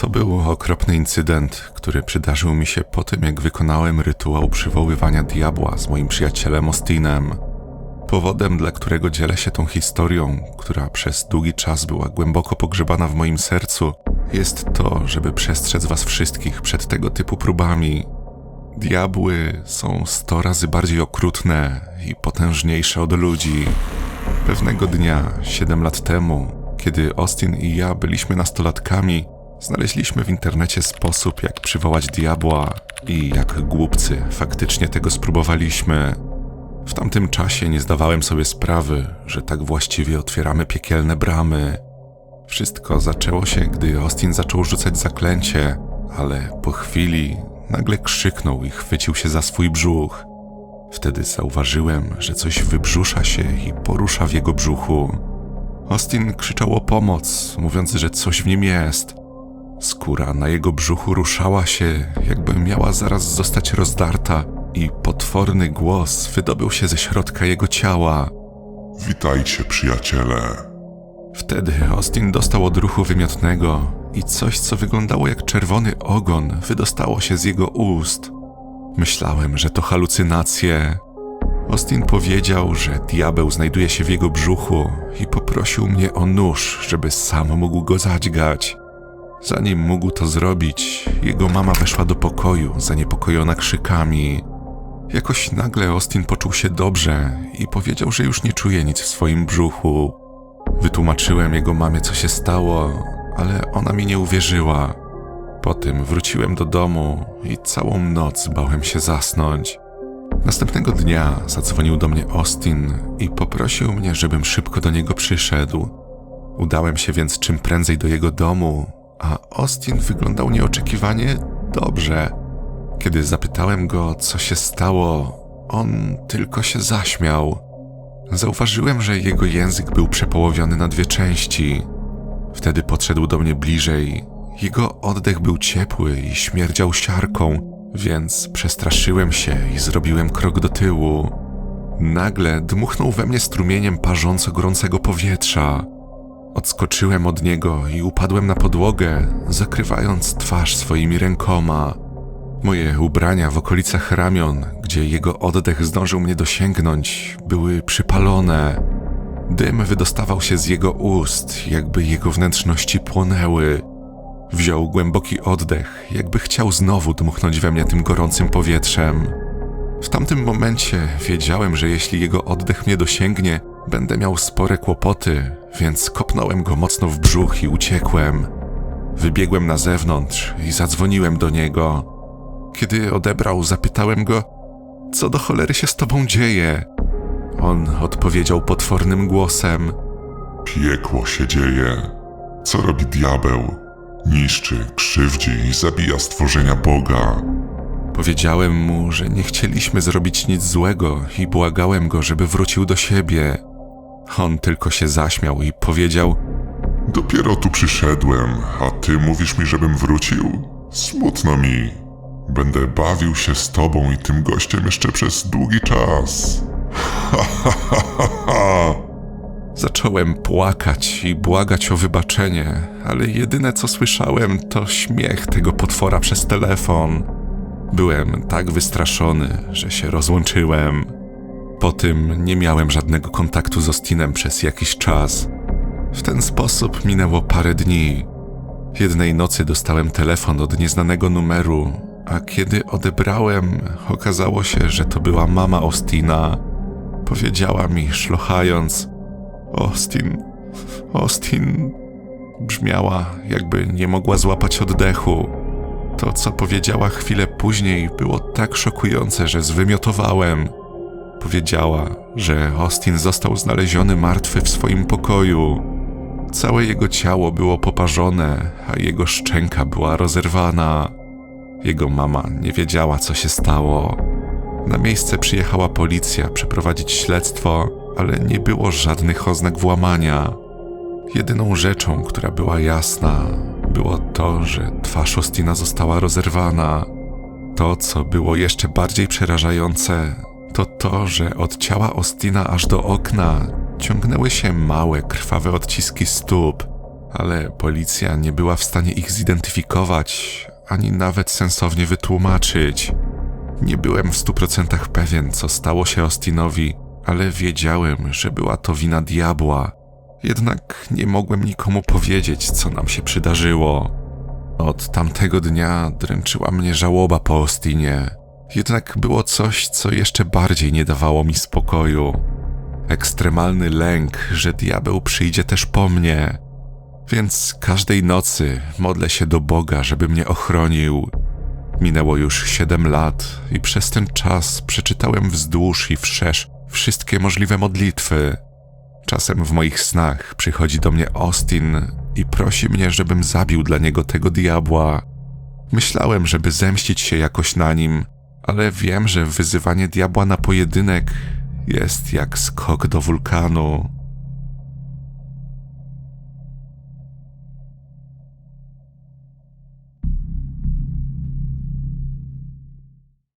To był okropny incydent, który przydarzył mi się po tym, jak wykonałem rytuał przywoływania diabła z moim przyjacielem Ostinem. Powodem, dla którego dzielę się tą historią, która przez długi czas była głęboko pogrzebana w moim sercu, jest to, żeby przestrzec was wszystkich przed tego typu próbami. Diabły są sto razy bardziej okrutne i potężniejsze od ludzi. Pewnego dnia, siedem lat temu, kiedy Austin i ja byliśmy nastolatkami, znaleźliśmy w internecie sposób, jak przywołać diabła i jak głupcy faktycznie tego spróbowaliśmy. W tamtym czasie nie zdawałem sobie sprawy, że tak właściwie otwieramy piekielne bramy. Wszystko zaczęło się, gdy Austin zaczął rzucać zaklęcie, ale po chwili nagle krzyknął i chwycił się za swój brzuch. Wtedy zauważyłem, że coś wybrzusza się i porusza w jego brzuchu. Austin krzyczał o pomoc, mówiąc, że coś w nim jest. Skóra na jego brzuchu ruszała się, jakby miała zaraz zostać rozdarta, i potworny głos wydobył się ze środka jego ciała. Witajcie, przyjaciele. Wtedy Austin dostał odruchu wymiotnego i coś, co wyglądało jak czerwony ogon, wydostało się z jego ust. Myślałem, że to halucynacje. Austin powiedział, że diabeł znajduje się w jego brzuchu i poprosił mnie o nóż, żeby sam mógł go zadźgać. Zanim mógł to zrobić, jego mama weszła do pokoju, zaniepokojona krzykami. Jakoś nagle Austin poczuł się dobrze i powiedział, że już nie czuje nic w swoim brzuchu. Wytłumaczyłem jego mamie, co się stało, ale ona mi nie uwierzyła. Potem wróciłem do domu i całą noc bałem się zasnąć. Następnego dnia zadzwonił do mnie Austin i poprosił mnie, żebym szybko do niego przyszedł. Udałem się więc czym prędzej do jego domu, a Austin wyglądał nieoczekiwanie dobrze. Kiedy zapytałem go, co się stało, on tylko się zaśmiał. Zauważyłem, że jego język był przepołowiony na dwie części. Wtedy podszedł do mnie bliżej. Jego oddech był ciepły i śmierdział siarką, więc przestraszyłem się i zrobiłem krok do tyłu. Nagle dmuchnął we mnie strumieniem parząco gorącego powietrza. Odskoczyłem od niego i upadłem na podłogę, zakrywając twarz swoimi rękoma. Moje ubrania w okolicach ramion, gdzie jego oddech zdążył mnie dosięgnąć, były przypalone. Dym wydostawał się z jego ust, jakby jego wnętrzności płonęły. Wziął głęboki oddech, jakby chciał znowu dmuchnąć we mnie tym gorącym powietrzem. W tamtym momencie wiedziałem, że jeśli jego oddech mnie dosięgnie, będę miał spore kłopoty, więc kopnąłem go mocno w brzuch i uciekłem. Wybiegłem na zewnątrz i zadzwoniłem do niego. Kiedy odebrał, zapytałem go, co do cholery się z tobą dzieje? On odpowiedział potwornym głosem. Piekło się dzieje. Co robi diabeł? Niszczy, krzywdzi i zabija stworzenia Boga. Powiedziałem mu, że nie chcieliśmy zrobić nic złego i błagałem go, żeby wrócił do siebie. On tylko się zaśmiał i powiedział: Dopiero tu przyszedłem, a ty mówisz mi, żebym wrócił? Smutno mi. Będę bawił się z tobą i tym gościem jeszcze przez długi czas. Ha, ha, ha, ha, ha. Zacząłem płakać i błagać o wybaczenie, ale jedyne co słyszałem to śmiech tego potwora przez telefon. Byłem tak wystraszony, że się rozłączyłem. Po tym nie miałem żadnego kontaktu z Ostinem przez jakiś czas. W ten sposób minęło parę dni. Jednej nocy dostałem telefon od nieznanego numeru, a kiedy odebrałem, okazało się, że to była mama Austina. Powiedziała mi, szlochając: Austin, Austin. Brzmiała, jakby nie mogła złapać oddechu. To, co powiedziała chwilę później, było tak szokujące, że zwymiotowałem. Powiedziała, że Austin został znaleziony martwy w swoim pokoju. Całe jego ciało było poparzone, a jego szczęka była rozerwana. Jego mama nie wiedziała, co się stało. Na miejsce przyjechała policja przeprowadzić śledztwo, ale nie było żadnych oznak włamania. Jedyną rzeczą, która była jasna, było to, że twarz Ostina została rozerwana. To, co było jeszcze bardziej przerażające, to to, że od ciała Ostina aż do okna ciągnęły się małe, krwawe odciski stóp. ale policja nie była w stanie ich zidentyfikować ani nawet sensownie wytłumaczyć. Nie byłem w stu procentach pewien, co stało się Austinowi, ale wiedziałem, że była to wina diabła. Jednak nie mogłem nikomu powiedzieć, co nam się przydarzyło. Od tamtego dnia dręczyła mnie żałoba po Austinie. Jednak było coś, co jeszcze bardziej nie dawało mi spokoju. Ekstremalny lęk, że diabeł przyjdzie też po mnie. Więc każdej nocy modlę się do Boga, żeby mnie ochronił. Minęło już siedem lat i przez ten czas przeczytałem wzdłuż i wszerz wszystkie możliwe modlitwy. Czasem w moich snach przychodzi do mnie Austin i prosi mnie, żebym zabił dla niego tego diabła. Myślałem, żeby zemścić się jakoś na nim, ale wiem, że wyzywanie diabła na pojedynek jest jak skok do wulkanu.